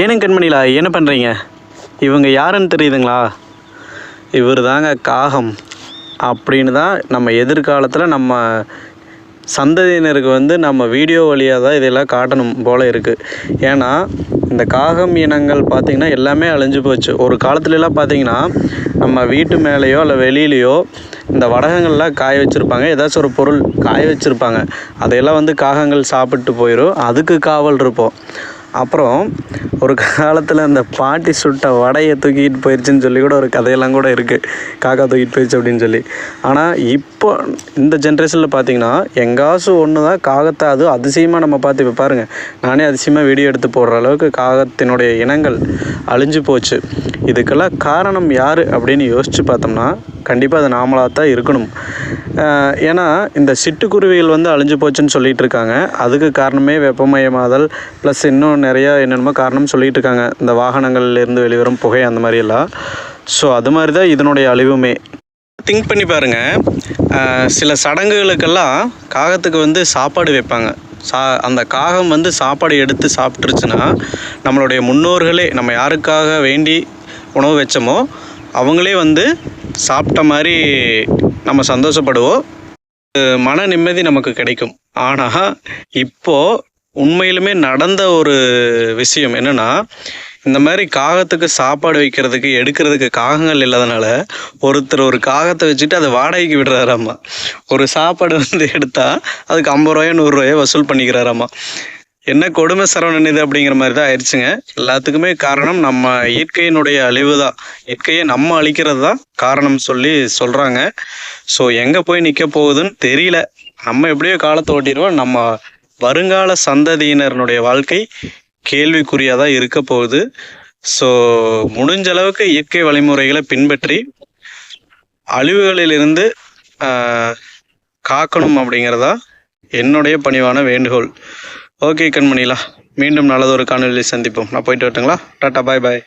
ஏனுங்க கண்மணிலா என்ன பண்ணுறீங்க இவங்க யாருன்னு தெரியுதுங்களா? இவர் தாங்க காகம். அப்படின்னு தான் நம்ம எதிர்காலத்தில் நம்ம சந்ததியினருக்கு வந்து நம்ம வீடியோ வழியாக தான் இதெல்லாம் காட்டணும் போல் இருக்குது ஏன்னா இந்த காகம் இனங்கள் பார்த்திங்கன்னா எல்லாமே அழிஞ்சு போச்சு. ஒரு காலத்துலலாம் பார்த்திங்கன்னா நம்ம வீட்டு மேலேயோ இல்லை வெளியிலையோ இந்த வடகங்கள்லாம் காய வச்சுருப்பாங்க. ஏதாச்சும் ஒரு பொருள் காய வச்சுருப்பாங்க. அதையெல்லாம் வந்து காகங்கள் சாப்பிட்டு போயிடும் அதுக்கு காவல் இருப்போம். அப்புறம் ஒரு காலத்தில் அந்த பாட்டி சுட்ட வடையை தூக்கிட்டு போயிடுச்சுன்னு சொல்லி கூட ஒரு கதையெல்லாம் கூட இருக்குது காக்கா தூக்கிட்டு போயிடுச்சு அப்படின்னு சொல்லி. ஆனால் இப்போ இந்த ஜென்ரேஷனில் பார்த்தீங்கன்னா எங்காச்சும் ஒன்று தான் காகத்தை அது அதிசயமாக நம்ம பார்த்து இப்போ பாருங்கள் நானே அதிசயமாக வீடியோ எடுத்து போடுற அளவுக்கு காகத்தினுடைய இனங்கள் அழிஞ்சு போச்சு. இதுக்கெல்லாம் காரணம் யார் அப்படின்னு யோசித்து பார்த்தோம்னா கண்டிப்பாக அது நாமளாக தான் இருக்கணும். ஏன்னா இந்த சிட்டுக்குருவிகள் வந்து அழிஞ்சு போச்சுன்னு சொல்லிட்டு இருக்காங்க. அதுக்கு காரணமே வெப்பமயமாதல் ப்ளஸ் இன்னும் நிறையா என்னென்னமோ காரணம் சொல்லிட்டு இருக்காங்க. இந்த வாகனங்கள்லேருந்து வெளிவரும் புகை அந்த மாதிரி எல்லாம். ஸோ அது மாதிரி தான் இதனுடைய அழிவுமே. திங்க் பண்ணி பாருங்க. சில சடங்குகளுக்கெல்லாம் காகத்துக்கு வந்து சாப்பாடு வைப்பாங்க. சா அந்த காகம் வந்து சாப்பாடு எடுத்து சாப்பிட்ருச்சுன்னா நம்மளுடைய முன்னோர்களே நம்ம யாருக்காக வேண்டி உணவு வச்சோமோ அவங்களே வந்து சாப்பிட்ட மாதிரி நம்ம சந்தோஷப்படுவோம். மன நிம்மதி நமக்கு கிடைக்கும். ஆனால் இப்போது உண்மையிலுமே நடந்த ஒரு விஷயம் என்னன்னா இந்த மாதிரி காகத்துக்கு சாப்பாடு வைக்கிறதுக்கு எடுக்கிறதுக்கு காகங்கள் இல்லாதனால ஒருத்தர் ஒரு காகத்தை வச்சுட்டு அதை வாடகைக்கு விடுறாராம்மா ஒரு சாப்பாடு வந்து எடுத்தால் அதுக்கு ஐம்பது ரூபாயோ நூறுரூவாயோ வசூல் பண்ணிக்கிறாராம்மா என்ன கொடுமை சரவணன் இது அப்படிங்கிற மாதிரி தான் ஆயிடுச்சுங்க. எல்லாத்துக்குமே காரணம் நம்ம இயற்கையினுடைய அழிவு தான் இயற்கையை நம்ம அழிக்கிறது தான் காரணம் சொல்லி சொல்கிறாங்க ஸோ எங்கே போய் நிற்க போகுதுன்னு தெரியல. நம்ம எப்படியோ காலத்தை ஓட்டிடுவோம். நம்ம வருங்கால சந்ததியினருடைய வாழ்க்கை கேள்விக்குறியாக தான் இருக்க போகுது. ஸோ முடிஞ்ச அளவுக்கு இயற்கை வழிமுறைகளை பின்பற்றி அழிவுகளிலிருந்து காக்கணும் அப்படிங்கிறதா என்னுடைய பணிவான வேண்டுகோள். ஓகே கண்மணிலா. மீண்டும் நல்லதொரு காணொலியில் சந்திப்போம். நான் போயிட்டு வரட்டுங்களா? Tata bye bye.